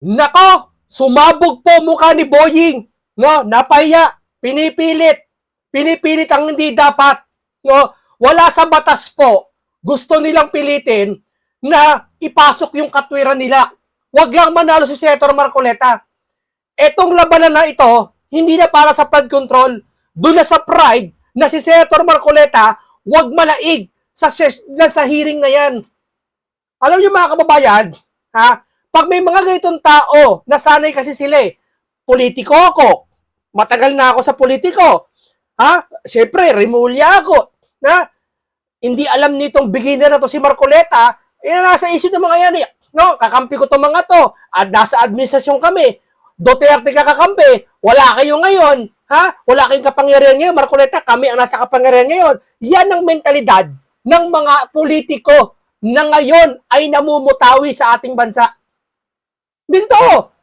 Nako, sumabog po mukha ni Boying. No, napahiya, pinipilit. Pinipilit ang hindi dapat. No, wala sa batas po. Gusto nilang pilitin na ipasok yung katwiran nila. Huwag lang manalo si Senator Marcoleta. Etong labanan na ito, hindi na para sa flood control. Doon na sa pride na si Senator Marcoleta, huwag malaig sa, sa, sa hearing na yan. Alam niyo mga kababayan, ha? Pag may mga ganitong tao, nasanay kasi sila eh. Politiko ako. Matagal na ako sa politiko. Ha? Siyempre, remulya ako. Na? Hindi alam nitong beginner na to si Marcoleta, eh, nasa issue ng mga yan eh. No, kakampi ko tong mga to. At nasa administrasyon kami. Duterte ka kakampi. Wala kayo ngayon. Ha? Wala kayong kapangyarihan ngayon. Marcoleta, kami ang nasa kapangyarihan ngayon. Yan ang mentalidad ng mga politiko na ngayon ay namumutawi sa ating bansa. Dito,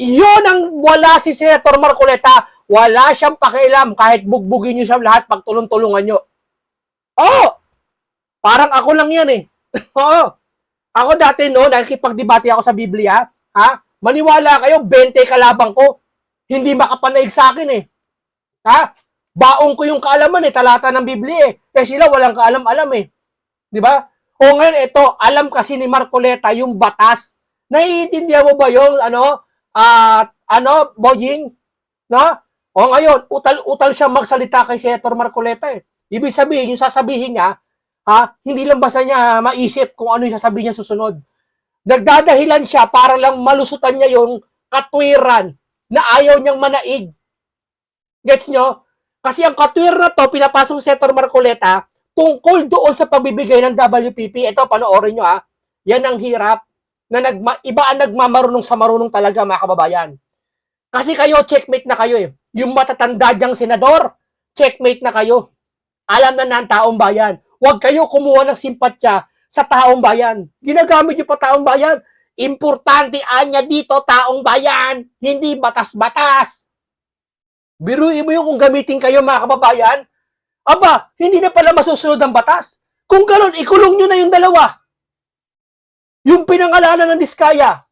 yun ang wala si Senator Marcoleta. Wala siyang pakialam kahit bugbugin niyo siya lahat pagtulong-tulungan niyo. Oo! Parang ako lang yan eh. Oo. Ako dati no, nakikipagdebate ako sa Biblia, ha? Maniwala kayo, 20 kalabang ko. Hindi makapanaig sa akin eh. Ha? Baong ko yung kaalaman eh, talata ng Biblia eh. Eh sila walang kaalam-alam eh. Di ba? O ngayon, ito, alam kasi ni Marcoleta yung batas. Naiintindihan mo ba yung ano, ah, ano, Boying? No? O ngayon, utal-utal siya magsalita kay Senator Marcoleta eh. Ibig sabihin, yung sasabihin niya, ha, hindi lang basta niya maisip kung ano yung sasabihin niya susunod. Nagdadahilan siya para lang malusutan niya yung katwiran na ayaw niyang manaig. Gets nyo? Kasi ang katwir na to, pinapasok sa Senator Marcoleta, tungkol doon sa pagbibigay ng WPP. Ito, panoorin nyo ha. Yan ang hirap na nagma, iba ang nagmamarunong sa marunong talaga mga kababayan. Kasi kayo, checkmate na kayo eh. Yung matatanda diyang senador, checkmate na kayo. Alam na na ang taong bayan. Huwag kayo kumuha ng simpatya sa taong bayan. Ginagamit niyo pa taong bayan. Importante anya dito, taong bayan. Hindi batas-batas. Biruin mo yung kung gamitin kayo mga kababayan. Aba, hindi na pala masusunod ang batas. Kung ganun, ikulong nyo na yung dalawa. Yung pinangalanan ng Diskaya.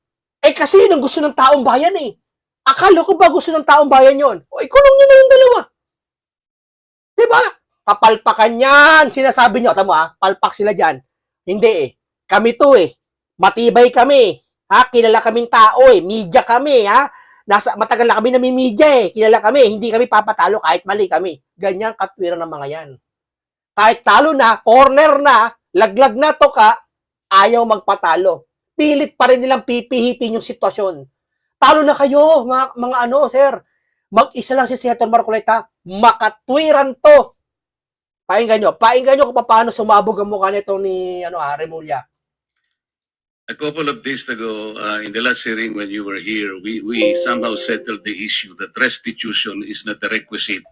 Eh kasi yun ang gusto ng taong bayan eh. Akala ko ba gusto ng taong bayan yon? O ikulong nyo na yung dalawa. Diba? Kapalpakan yan. Sinasabi nyo, tamo ah, palpak sila dyan. Hindi eh. Kami to eh. Matibay kami. Ha? Kilala kaming tao eh. Media kami ha. Nasa, matagal na kami namimidya eh. Kilala kami. Hindi kami papatalo kahit mali kami. Ganyan katwiran ng mga yan. Kahit talo na, corner na, laglag na to ka, ayaw magpatalo. Pilit pa rin nilang pipihitin yung sitwasyon. Talo na kayo, mga, mga ano, sir. Mag-isa lang si Senator Marcoleta, makatwiran to. Painggan nyo. Painggan nyo kung paano sumabog ang mukha nito ni ano, ah, Remulla. A couple of days ago, uh, in the last hearing when you were here, we, we somehow settled the issue that restitution is not a requisite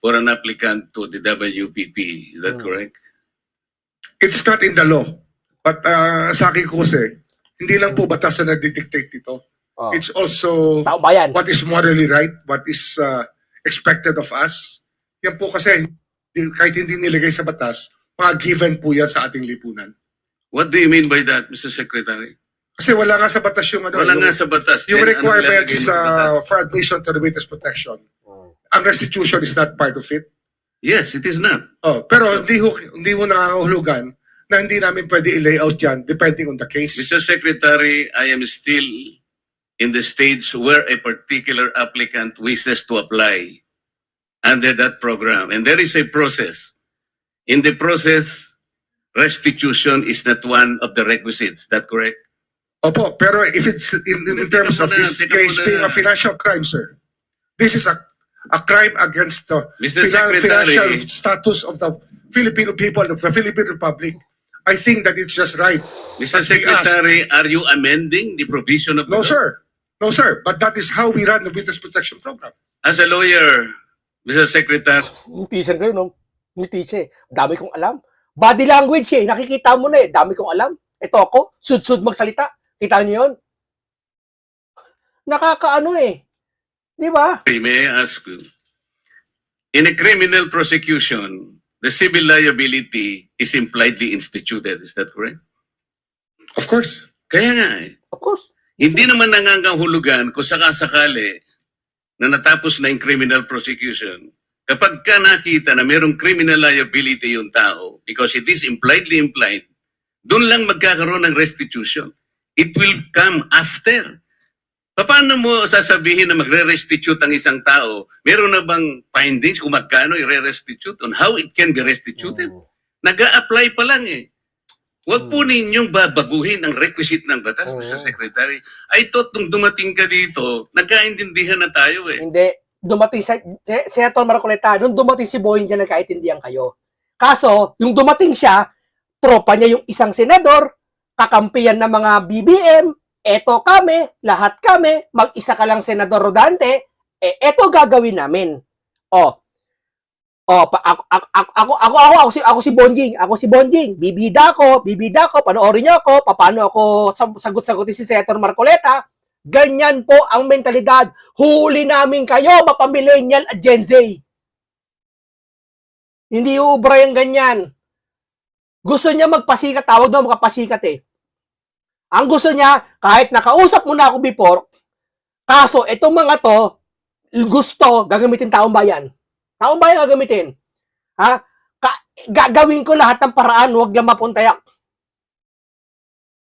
for an applicant to the WPP. Is that Hmm. correct? It's not in the law. But uh, sa akin ko kasi, hindi lang po batas na nagdidictate dito. Oh. It's also Tao bayan. what is morally right, what is uh, expected of us. Yan po kasi, di- kahit hindi nilagay sa batas, mga given po yan sa ating lipunan. What do you mean by that, Mr. Secretary? Kasi wala nga sa batas yung ano, Wala yung, nga sa batas. yung Then, ano requirements sa uh, batas? for admission to the witness protection. Ang restitution is not part of it. Yes, it is not. Oh, pero hindi ho, hindi mo nangangahulugan na hindi namin pwede i-layout yan depending on the case. Mr. Secretary, I am still in the stage where a particular applicant wishes to apply under that program. And there is a process. In the process, restitution is not one of the requisites. That correct? Opo, pero if it's in, in, in terms of this case being a financial crime, sir, this is a a crime against the Mr. finan- Secretary. financial status of the Filipino people of the Philippine Republic. I think that it's just right. Mr. Secretary, are you amending the provision of the No, law? sir. No, sir. But that is how we run the witness protection program. As a lawyer, Mr. Secretary, siya kayo, no? Ngiti siya eh. Dami kong alam. Body language eh. Nakikita mo na eh. Dami kong alam. Ito ako, sud-sud magsalita. Kita niyo yun? Nakakaano eh. Di ba? may I ask you, in a criminal prosecution, the civil liability is impliedly instituted. Is that correct? Of course. Kaya nga eh. Of course. Hindi naman nangangahulugan kung sakasakali na natapos na yung criminal prosecution. Kapag ka nakita na mayroong criminal liability yung tao, because it is impliedly implied, doon lang magkakaroon ng restitution. It will come after. Paano mo sasabihin na magre-restitute ang isang tao? Meron na bang findings kung magkano i-restitute on how it can be restituted? Mm. Nag-a-apply pa lang eh. Huwag po ninyong babaguhin ang requisite ng batas, Oo. Mr. Secretary. I thought nung dumating ka dito, nagkaintindihan na tayo eh. Hindi. Dumating sa, Si- Senator Marcoleta, nung dumating si Boying dyan, nagkaintindihan kayo. Kaso, yung dumating siya, tropa niya yung isang senador, kakampiyan ng mga BBM, eto kami, lahat kami, mag-isa ka lang senador Rodante, eh, eto gagawin namin. O, o, pa, ako, ako, ako, ako, ako, ako, si, ako si Bonjing, ako si Bonjing, bibida ako, bibida ako, panoorin niyo ako, paano ako sagot-sagutin si Senator Marcoleta, Ganyan po ang mentalidad. Huli namin kayo, mapamillennial at Gen Z. Hindi ubra yung ganyan. Gusto niya magpasikat, tawag daw magpasikat eh. Ang gusto niya, kahit nakausap mo na ako before, kaso itong mga to, gusto, gagamitin taong bayan. Taong bayan gagamitin. Ha? Ka- gagawin ko lahat ng paraan, huwag lang mapuntayak.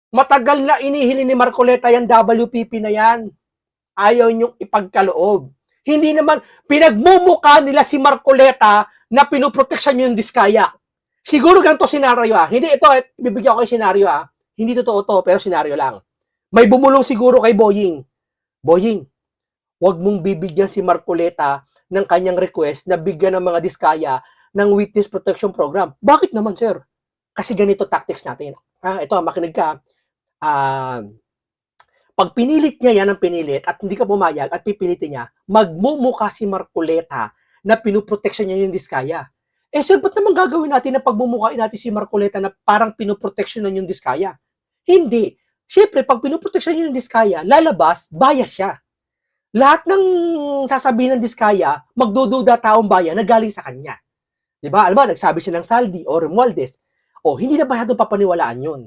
Matagal na inihili ni Marcoleta yung WPP na yan. Ayaw niyong ipagkaloob. Hindi naman, pinagmumuka nila si Marcoleta na pinuproteksyon niyo yung diskaya. Siguro ganito senaryo ah. Hindi ito, eh, bibigyan ko yung senaryo ah. Hindi totoo to, pero senaryo lang. May bumulong siguro kay Boying. Boying, huwag mong bibigyan si Marcoleta ng kanyang request na bigyan ng mga diskaya ng witness protection program. Bakit naman, sir? Kasi ganito tactics natin. Ha, ito, makinig ka. Ah, pag pinilit niya yan ang pinilit at hindi ka pumayag at pipilitin niya, magmumukha si Marcoleta na pinuproteksyon niya yung diskaya. Eh sir, ba't naman gagawin natin na pagmumukhain natin si Marcoleta na parang pinuproteksyon na yung diskaya? Hindi. Siyempre, pag pinuproteksyon niya yung diskaya, lalabas, bias siya. Lahat ng sasabihin ng diskaya, magdududa taong bayan na galing sa kanya. Di ba? Alam ba, nagsabi siya ng Saldi o Romualdez. O, hindi na natin papaniwalaan yun?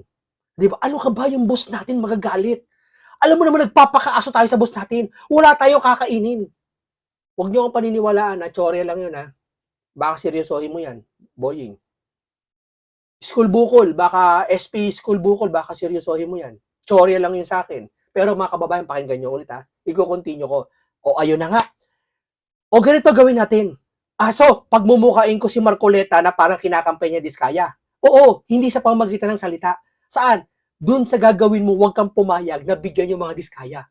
Di ba? Ano ka ba yung boss natin magagalit? Alam mo naman, nagpapakaaso tayo sa boss natin. Wala tayong kakainin. Huwag niyo akong paniniwalaan na chorya lang yun ha. Baka seryosohin mo yan, boying. School bukol, baka SP school bukol, baka seryosohin mo yan. Chorya lang yun sa akin. Pero mga kababayan, pakinggan nyo ulit ha. Iko-continue ko. O ayun na nga. O ganito gawin natin. Aso, pagmumukain ko si Marcoleta na parang kinakampanya niya diskaya. Oo, hindi sa pamagitan ng salita. Saan? Doon sa gagawin mo, huwag kang pumayag na bigyan yung mga diskaya.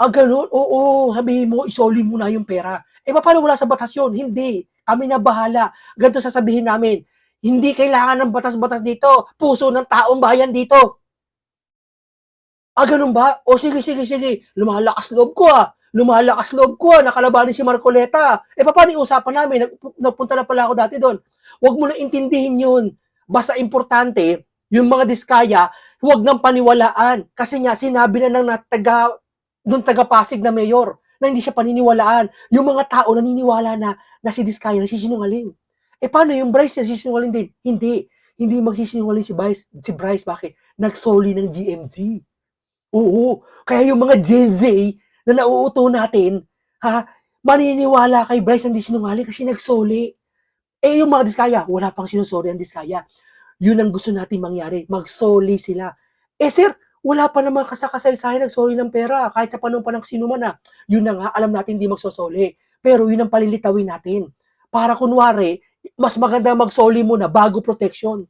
Ah, ganun? Oo, sabihin mo, isoli mo na yung pera. Eh, paano wala sa batas yun? Hindi. Kami na bahala. Ganito sasabihin namin. Hindi kailangan ng batas-batas dito. Puso ng taong bayan dito. Ah, ganun ba? O sige, sige, sige. Lumalakas loob ko ah. Lumalakas loob ko ah. Nakalabanin si Marcoleta. Eh, paano usapan namin? Nag- Napunta na pala ako dati doon. Huwag mo na intindihin yun. Basta importante, yung mga diskaya, huwag nang paniwalaan. Kasi nga, sinabi na ng na- taga, nung taga-Pasig na mayor na hindi siya paniniwalaan. Yung mga tao naniniwala na, na si Diskaya nasisinungaling. Eh, paano yung Bryce nasisinungaling din? Hindi. Hindi magsisinungaling si Bryce. Si Bryce, bakit? Nagsoli ng GMZ. Oo. Kaya yung mga Gen Z na nauuto natin, ha, maniniwala kay Bryce hindi sinungaling kasi nagsoli. Eh, yung mga Diskaya, wala pang sinusori ang Diskaya. Yun ang gusto natin mangyari. Magsoli sila. Eh, sir, wala pa naman kasakasaysayan nagsoli ng pera. Kahit sa panong pa ng sino man na. Yun na nga, alam natin hindi magsosoli. Pero yun ang palilitawin natin. Para kunwari, mas maganda magsoli muna bago protection.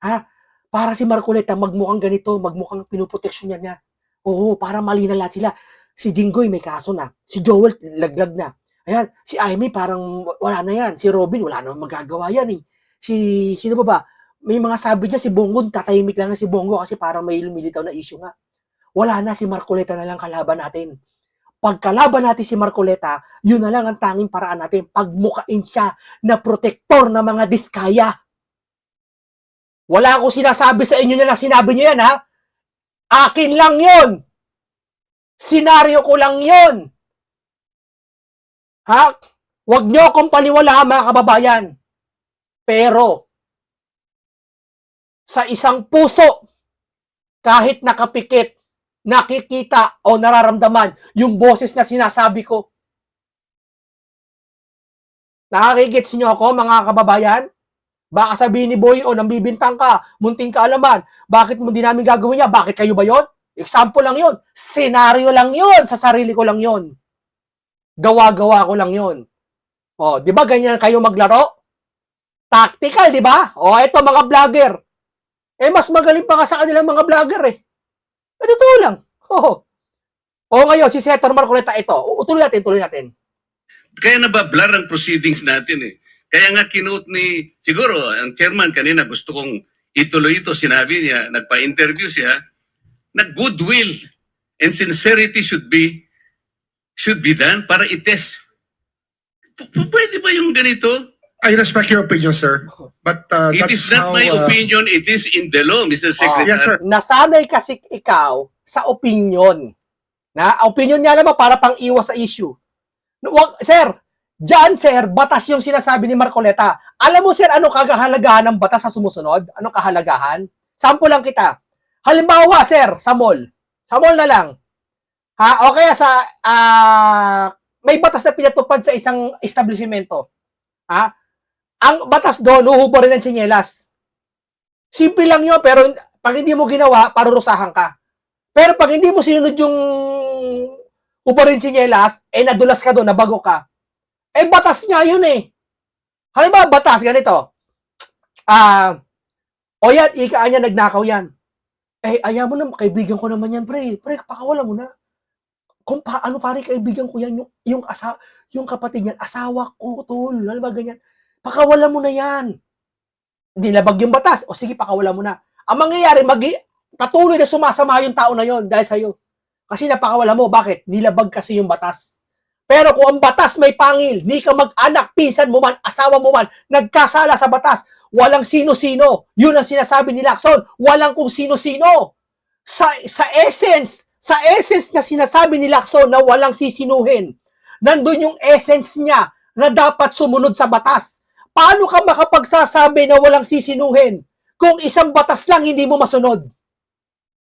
Ha? Para si Marcoleta magmukhang ganito, magmukhang pinuproteksyon niya niya. Oo, para mali na lahat sila. Si Jinggoy may kaso na. Si Joel laglag na. Ayan, si Amy parang wala na yan. Si Robin wala na magagawa yan eh. Si sino ba ba? May mga sabi niya si Bongo, tatahimik lang na si Bongo kasi parang may lumilitaw na issue nga. Wala na si Marcoleta na lang kalaban natin. Pagkalaban natin si Marcoleta, yun na lang ang tanging paraan natin. Pagmukain siya na protektor ng mga diskaya. Wala akong sinasabi sa inyo na sinabi niyo yan, ha? Akin lang yun. Senaryo ko lang yun. Ha? Huwag niyo akong paniwalaan, mga kababayan. Pero, sa isang puso, kahit nakapikit, nakikita o nararamdaman yung boses na sinasabi ko. Nakakigits niyo ako, mga kababayan? Baka sabihin ni Boy, o nambibintang ka, munting kaalaman, bakit mo di namin gagawin niya? Bakit kayo ba yon? Example lang yon. Senaryo lang yon. Sa sarili ko lang yon. Gawa-gawa ko lang yon. O, di ba ganyan kayo maglaro? Tactical, di ba? O, eto mga vlogger. Eh, mas magaling pa ka sa kanilang mga vlogger eh. Eh, totoo lang. Oo. O ngayon, si Senator Marcoleta, ito. O, tuloy natin, tuloy natin. Kaya nabablar ang proceedings natin eh. Kaya nga kinote ni, siguro, ang chairman kanina gusto kong ituloy ito. Sinabi niya, nagpa-interview siya, na goodwill and sincerity should be should be done para i-test. P- Pwede ba yung ganito? I respect your opinion, sir. But uh, It that's is not how, my uh, opinion, it is in the law, Mr. Secretary. Yes, sir. Nasanay kasi ikaw sa opinion. Na opinion niya naman para pang iwas sa issue. Wag, sir, Diyan, sir, batas yung sinasabi ni Marcoleta. Alam mo, sir, ano kagahalagahan ng batas sa sumusunod? Ano kahalagahan? Sample lang kita. Halimbawa, sir, sa mall. Sa mall na lang. Ha? O kaya sa, ah, may batas na pinatupad sa isang establishmento. Ha? Ang batas doon, uhubo rin ng tsinelas. Simple lang yun, pero pag hindi mo ginawa, parurusahan ka. Pero pag hindi mo sinunod yung ubo rin tsinelas, eh nadulas ka doon, nabago ka. Eh, batas nga yun eh. Halimbawa, batas, ganito. Ah, o yan, ika niya, nagnakaw yan. Eh, ayaw mo na, kaibigan ko naman yan, pre. Pre, pakawala mo na. Kung paano pare, kaibigan ko yan, yung, yung, asa, yung kapatid niyan, asawa ko, tol. Alam ba, ganyan. Pakawala mo na yan. Nilabag yung batas. O sige, pakawala mo na. Ang mangyayari, magi, patuloy na sumasama yung tao na yon dahil sa'yo. Kasi napakawala mo. Bakit? Nilabag kasi yung batas. Pero kung ang batas may pangil, ni ka mag-anak, pinsan mo man, asawa mo man, nagkasala sa batas, walang sino-sino. Yun ang sinasabi ni Lacson. Walang kung sino-sino. Sa, sa essence, sa essence na sinasabi ni Lacson na walang sisinuhin, nandun yung essence niya na dapat sumunod sa batas. Paano ka makapagsasabi na walang sisinuhin kung isang batas lang hindi mo masunod?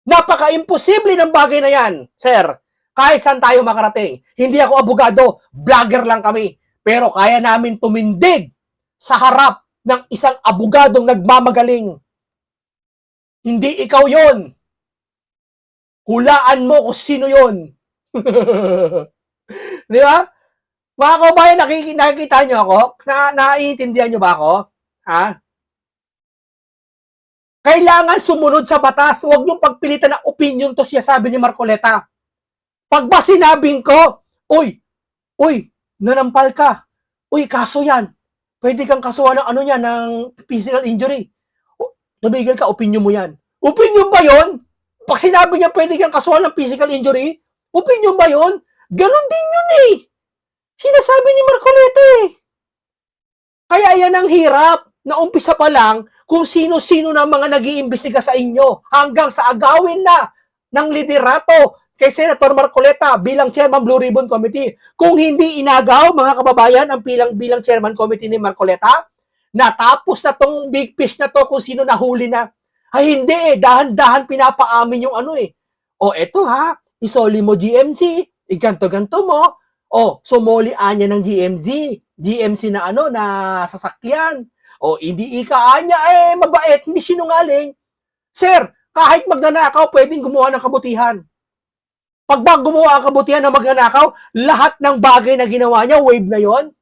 Napaka-imposible ng bagay na yan, sir kahit saan tayo makarating. Hindi ako abogado, vlogger lang kami. Pero kaya namin tumindig sa harap ng isang abogadong nagmamagaling. Hindi ikaw yon. Hulaan mo kung sino yon. Di ba? Mga kabayan, nakikita, nakikita nyo ako? Na, naiintindihan nyo ba ako? Ha? Kailangan sumunod sa batas. Huwag nyo pagpilitan ng opinion to siya sabi ni Marcoleta. Pag ba sinabing ko, uy, uy, nanampal ka. Uy, kaso yan. Pwede kang kasuhan ng ano niya, ng physical injury. Tumigil ka, opinion mo yan. Opinion ba yon? Pag sinabi niya pwede kang kasuhan ng physical injury, opinion ba yon? Ganon din yun eh. Sinasabi ni Marcoleta eh. Kaya yan ang hirap na umpisa pa lang kung sino-sino na mga nag iimbestiga sa inyo hanggang sa agawin na ng liderato kay Senator Marcoleta bilang chairman Blue Ribbon Committee. Kung hindi inagaw, mga kababayan, ang bilang, bilang chairman committee ni Marcoleta, natapos na tong big fish na to kung sino nahuli na. Ay hindi eh, dahan-dahan pinapaamin yung ano eh. O eto ha, isoli mo GMC, iganto-ganto mo, o sumoli anya ng GMZ, GMC na ano, na sasakyan. O hindi ika anya, eh mabait, hindi sinungaling. Sir, kahit magnanakaw, pwedeng gumawa ng kabutihan. Pag ba gumawa ang kabutihan ng magnanakaw, lahat ng bagay na ginawa niya, wave na yon.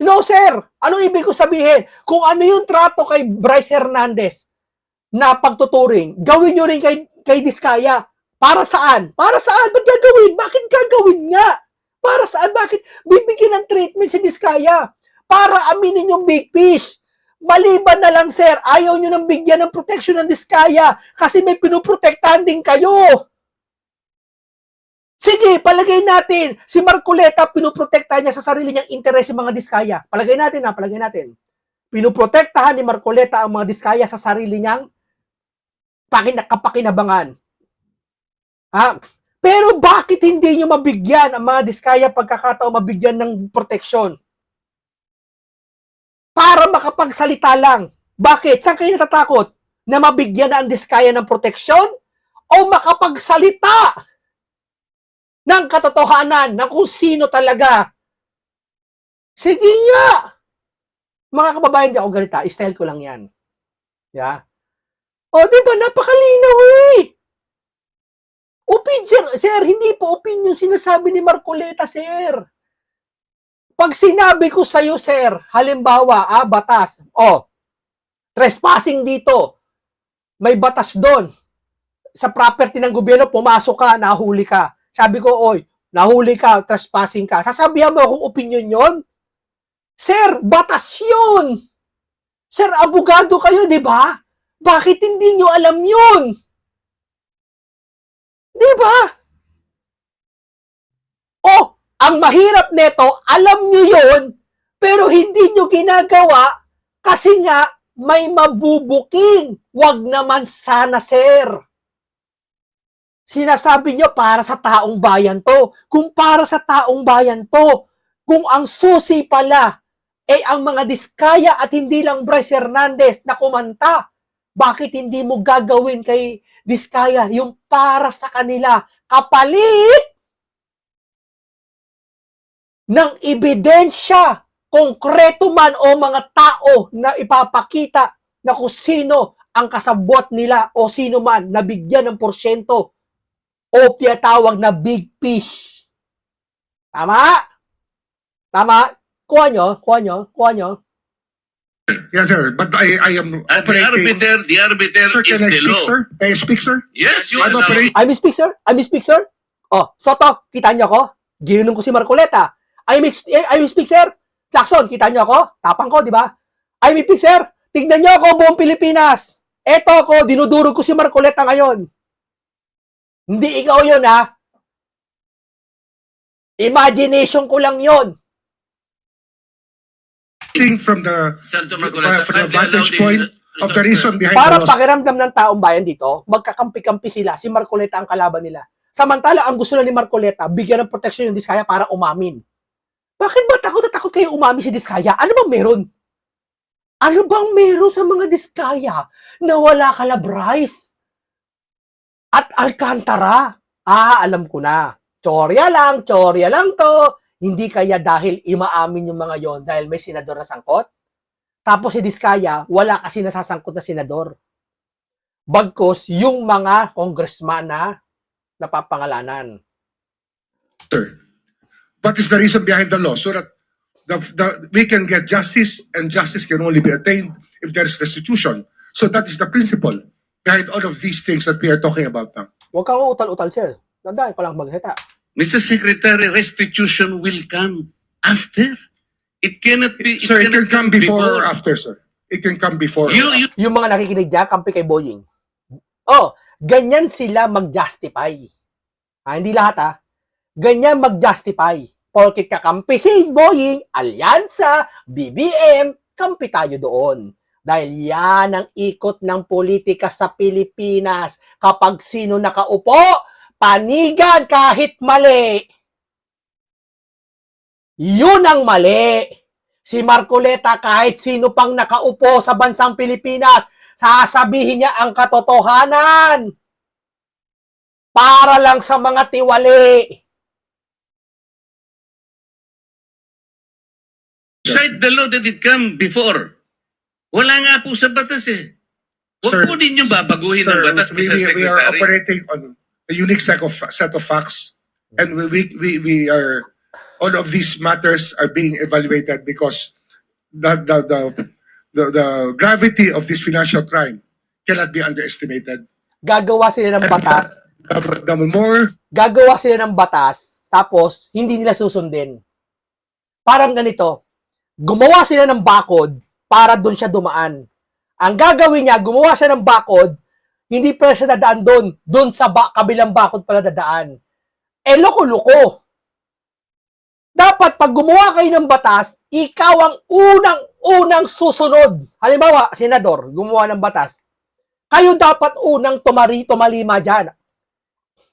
No, sir. Ano ibig ko sabihin? Kung ano yung trato kay Bryce Hernandez na pagtuturing, gawin nyo rin kay, kay Diskaya. Para saan? Para saan? Ba't gagawin? Bakit gagawin nga? Para saan? Bakit bibigyan ng treatment si Diskaya? Para aminin yung big fish. Maliban na lang, sir, ayaw nyo nang bigyan ng protection ng Diskaya kasi may pinuprotektahan din kayo. Sige, palagay natin, si Marcoleta pinuprotektahan niya sa sarili niyang interes yung mga diskaya. Palagay natin ha, palagay natin. Pinuprotektahan ni Marcoleta ang mga diskaya sa sarili niyang pakin kapakinabangan. Ha? Pero bakit hindi niyo mabigyan ang mga diskaya pagkakataon mabigyan ng proteksyon? Para makapagsalita lang. Bakit? Saan kayo natatakot? Na mabigyan na ang diskaya ng proteksyon? o makapagsalita ng katotohanan ng kung sino talaga. Sige nga! Mga kababayan, ako ganita. Style ko lang yan. Yeah. O, di ba? Napakalinaw eh. Opinion, sir, hindi po opinion sinasabi ni Marcoleta, sir. Pag sinabi ko sa'yo, sir, halimbawa, ah, batas, oh, trespassing dito, may batas doon. Sa property ng gobyerno, pumasok ka, nahuli ka. Sabi ko, oy, nahuli ka, trespassing ka. Sasabihan mo akong opinion yon? Sir, batas yun! Sir, abogado kayo, di ba? Bakit hindi nyo alam yun? Di ba? Oh, ang mahirap neto, alam nyo yun, pero hindi nyo ginagawa kasi nga may mabubuking. Wag naman sana, sir. Sinasabi nyo para sa taong bayan to. Kung para sa taong bayan to, kung ang susi pala eh ang mga diskaya at hindi lang Bryce Hernandez na kumanta, bakit hindi mo gagawin kay diskaya yung para sa kanila kapalit ng ebidensya, konkreto man o mga tao na ipapakita na kung sino ang kasabwat nila o sino man nabigyan ng porsyento o tiyatawag na big fish. Tama? Tama? Kuha nyo? Kuha nyo? Kuha nyo? Yes, sir. But I, I am And the operating... arbiter, the arbiter Sir, is can I the speak, law. sir? Can I speak, sir? Yes, you I'm are now. operating... I misspeak, sir? I misspeak, sir? Oh, Soto, kita nyo ako? Ginunong ko si Marcoleta. I mix, I misspeak, sir? Jackson, kita nyo ako? Tapang ko, di ba? I misspeak, sir? Tignan nyo ako, buong Pilipinas. Eto ako, dinudurog ko si Marcoleta ngayon. Hindi ikaw yun, ha? Imagination ko lang yon. Think from the Senator from the kindly allow vantage the- point of the reason behind Para the laws. pakiramdam ng taong bayan dito, magkakampi-kampi sila, si Marcoleta ang kalaban nila. Samantala, ang gusto lang ni Marcoleta, bigyan ng protection yung Diskaya para umamin. Bakit ba takot na takot kayo umamin si Diskaya? Ano bang meron? Ano bang meron sa mga Diskaya na wala kalabrais? At Alcantara? Ah, alam ko na. Chorya lang, chorya lang to. Hindi kaya dahil imaamin yung mga yon dahil may senador na sangkot? Tapos si Diskaya, wala kasi nasasangkot na senador. Bagkos, yung mga congressman na napapangalanan. sir. What is the reason behind the law? So that the, the, we can get justice, and justice can only be attained if there is restitution. So that is the principle behind all of these things that we are talking about now. Huwag kang utal-utal, sir. Tandaan ko lang magsalita. Mr. Secretary, restitution will come after. It cannot be. It Sir, it can come before or after, sir. It can come before. or You, you, Yung mga nakikinig dyan, kampi kay Boying. Oh, ganyan sila mag-justify. Ah, hindi lahat ah. Ganyan mag-justify. Porkit kakampi si Boying, Alyansa, BBM, kampi tayo doon. Dahil yan ang ikot ng politika sa Pilipinas. Kapag sino nakaupo, panigan kahit mali. Yun ang mali. Si Marcoleta kahit sino pang nakaupo sa bansang Pilipinas, sasabihin niya ang katotohanan. Para lang sa mga tiwali. cite the law that it come before. Wala nga po sa batas eh. Huwag po ninyo babaguhin ang Sir, batas, we, Mr. we, we are Secretary. operating on a unique set of set of facts, and we, we, we, are all of these matters are being evaluated because the the, the the the gravity of this financial crime cannot be underestimated. Gagawa sila ng batas, The, the more gagawa sila ng batas, tapos hindi nila susundin. Parang ganito, gumawa sila ng bakod para doon siya dumaan. Ang gagawin niya, gumawa siya ng bakod, hindi pala siya dadaan doon. Doon sa ba- kabilang bakod pala dadaan. Eh, loko-loko. Dapat pag gumawa kayo ng batas, ikaw ang unang-unang susunod. Halimbawa, senador, gumawa ng batas. Kayo dapat unang tumari, tumalima dyan.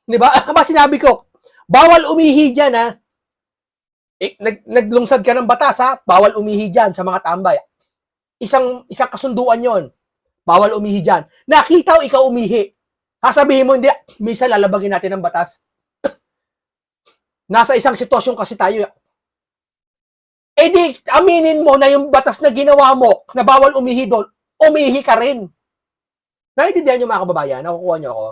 Di ba? Ba sinabi ko, bawal umihi dyan, ha? Eh, nag, naglungsad ka ng batas, ha? Bawal umihi dyan sa mga tambay. Isang, isang kasunduan yon Bawal umihi dyan. Nakita ko ikaw umihi. Sasabihin mo, hindi, minsan lalabagin natin ang batas. Nasa isang sitwasyon kasi tayo. Eh di, aminin mo na yung batas na ginawa mo, na bawal umihi doon, umihi ka rin. Naintindihan niyo mga kababayan, nakukuha niyo ako.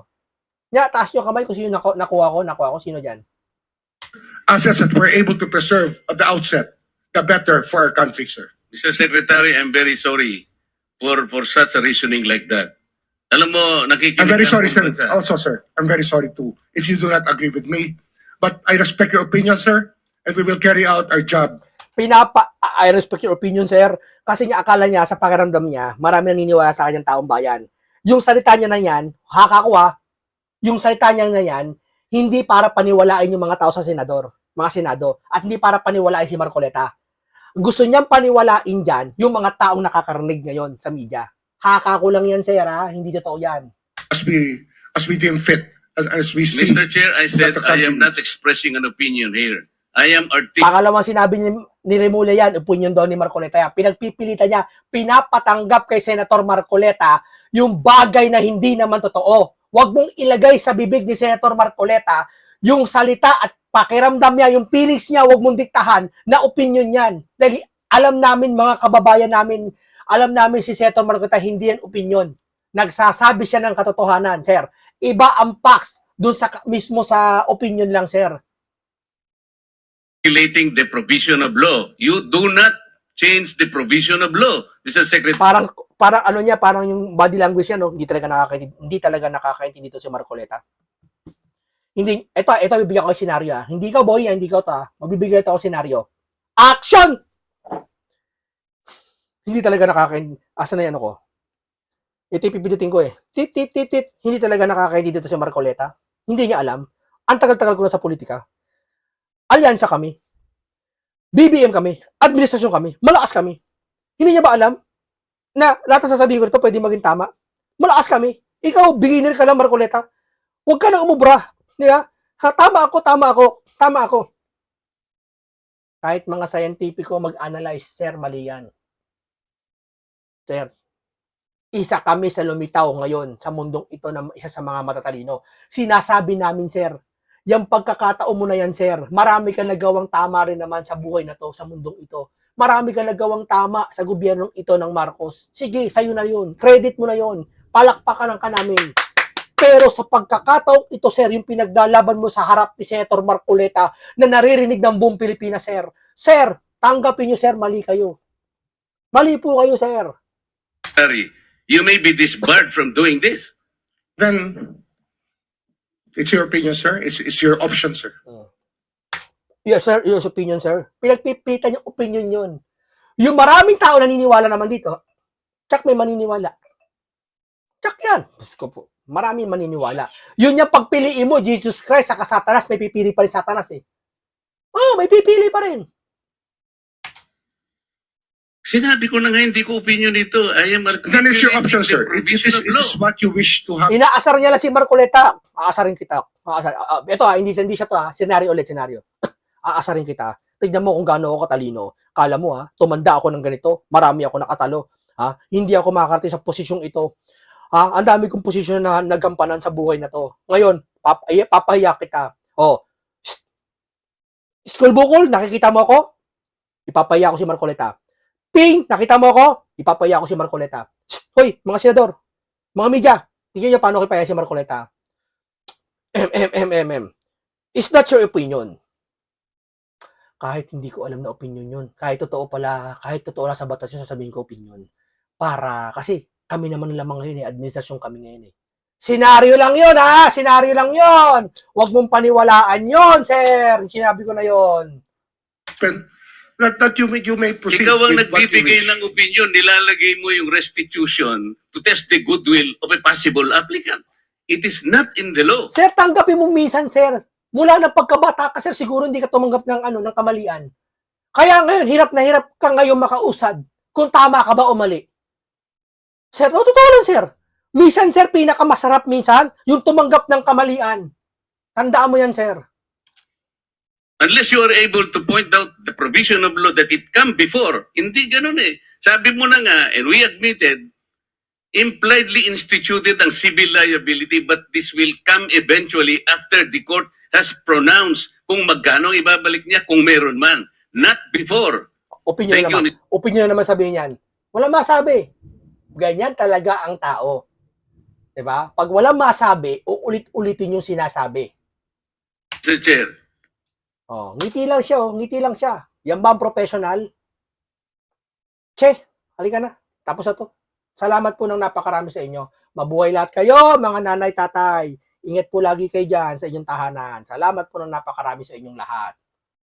Nga, taas niyo kamay kung sino naku- nakuha ko, nakuha ko, sino dyan. Assets that we're able to preserve at the outset, the better for our country, sir. Mr. Secretary, I'm very sorry for for such a reasoning like that. Alam mo, nakikinig I'm very sorry, sir. bansa. Also, sir, I'm very sorry too if you do not agree with me. But I respect your opinion, sir, and we will carry out our job. Pinapa, I respect your opinion, sir. Kasi niya, akala niya, sa pakiramdam niya, marami naniniwala sa kanyang taong bayan. Yung salita niya na yan, haka ko ah, yung salita niya na yan, hindi para paniwalain yung mga tao sa senador, mga senado, at hindi para paniwalain si Marcoleta. Gusto niyang paniwalain dyan yung mga taong nakakarinig ngayon sa media. Haka ko lang yan, sir, ha? Hindi totoo yan. as we as we deem fit, as, as we see. Mr. Chair, I said I am not expressing an opinion here. I am articulating Pangalawang sinabi ni, ni Remulla yan, opinion daw ni Marcoleta yan. Pinagpipilitan niya, pinapatanggap kay Senator Marcoleta yung bagay na hindi naman totoo. Huwag mong ilagay sa bibig ni Senator Marcoleta yung salita at pakiramdam niya, yung feelings niya, huwag mong diktahan na opinion yan. Dahil alam namin, mga kababayan namin, alam namin si Senator Marcoleta, hindi yan opinion. Nagsasabi siya ng katotohanan, sir. Iba ang facts dun sa mismo sa opinion lang, sir. the provision of law. You do not change the provision of law. Mr. Secretary, parang parang ano niya, parang yung body language niya, no? Hindi talaga nakakaintindi, hindi talaga nakakaintindi dito si Marcoleta. Hindi, ito, ito bibigyan ko ng senaryo, ah. Hindi ka boy, ah, hindi ka to, ah. Magbibigay ito ako senaryo. Action! Hindi talaga nakakaintindi. Asa na yan ako? Ito yung ko eh. Tit, tit, tit, tit. Hindi talaga nakakaintindi dito si Marcoleta. Hindi niya alam. Ang tagal-tagal ko na sa politika. Alyansa kami. BBM kami. Administrasyon kami. Malakas kami. Hindi niya ba alam na lahat ng sasabihin ko ito pwede maging tama? Malakas kami. Ikaw, beginner ka lang, Marcoleta. Huwag ka nang umubra. Di ba? Ha, tama ako, tama ako, tama ako. Kahit mga scientifico mag-analyze, sir, mali yan. Sir, isa kami sa lumitaw ngayon sa mundong ito na isa sa mga matatalino. Sinasabi namin, sir, yung pagkakataon mo na yan, sir, marami ka nagawang tama rin naman sa buhay na to, sa mundong ito. Marami ka nagawang tama sa gobyernong ito ng Marcos. Sige, sa'yo na yun. Credit mo na yun. Palakpakan ka namin. Pero sa pagkakataong ito, sir, yung pinaglalaban mo sa harap ni Senator Marcoleta na naririnig ng buong Pilipinas, sir. Sir, tanggapin nyo, sir, mali kayo. Mali po kayo, sir. you may be disbarred from doing this. Then it's your opinion, sir. It's it's your option, sir. Yes, sir. Your opinion, sir. Pinagpipitan yung opinion yun. Yung maraming tao naniniwala naman dito, tsak may maniniwala. Tsak yan. Diyos ko po. Maraming maniniwala. Yun yung pagpiliin mo, Jesus Christ, saka Satanas, may pipili pa rin Satanas eh. Oh, may pipili pa rin. Sinabi ko na nga, hindi ko opinion ito. I am Then it's your option, sir. It, it, is, it is what you wish to have. Inaasar niya lang si Marcoleta. Aasarin kita. Aasar. ah, ito ah, hindi, hindi siya to ah. Senaryo ulit, senaryo. Aasarin kita. Tignan mo kung gaano ako katalino. Kala mo ah, tumanda ako ng ganito. Marami ako nakatalo. Ha? Hindi ako makakarating sa posisyong ito. Ha? Ang dami kong posisyon na nagampanan sa buhay na to. Ngayon, pap ay, papahiya kita. Oh. School bukol, nakikita mo ako? Ipapahiya ko si Marcoleta. Ping, nakita mo ako? Ipapahiya ko si Marcoleta. Hoy, mga senador, mga media, tingnan nyo paano ko si Marcoleta. MMMMM. Is that your opinion? Kahit hindi ko alam na opinion yun. Kahit totoo pala, kahit totoo na sa batas yun, sasabihin ko opinion. Para, kasi kami naman lamang ngayon eh, administrasyon kami ngayon eh. Senaryo lang yun ha! Senaryo lang yun! Huwag mong paniwalaan yun, sir! Sinabi ko na yun. But that, that you may you may proceed. Ikaw ang nagbibigay ng opinion, nilalagay mo yung restitution to test the goodwill of a possible applicant. It is not in the law. Sir, tanggapin mo minsan, sir. Mula ng pagkabata ka, sir, siguro hindi ka tumanggap ng ano, ng kamalian. Kaya ngayon, hirap na hirap ka ngayon makausad kung tama ka ba o mali. Sir, oh, totoo lang, sir. Minsan, sir, pinakamasarap minsan, yung tumanggap ng kamalian. Tandaan mo yan, sir. Unless you are able to point out the provision of law that it come before. Hindi ganun eh. Sabi mo na nga, and we admitted, impliedly instituted ang civil liability but this will come eventually after the court has pronounced kung magkano ibabalik niya kung meron man. Not before. Opinion Thank naman. you. Opinion naman sabihin yan. Walang masabi. Ganyan talaga ang tao. 'Di ba? Pag walang masabi, uulit-ulitin yung sinasabi. Mr. Chair. Oh, ngiti lang siya, oh. ngiti lang siya. Yan ba ang professional? Che, halika na. Tapos na to. Salamat po ng napakarami sa inyo. Mabuhay lahat kayo, mga nanay, tatay. Ingat po lagi kayo dyan sa inyong tahanan. Salamat po ng napakarami sa inyong lahat.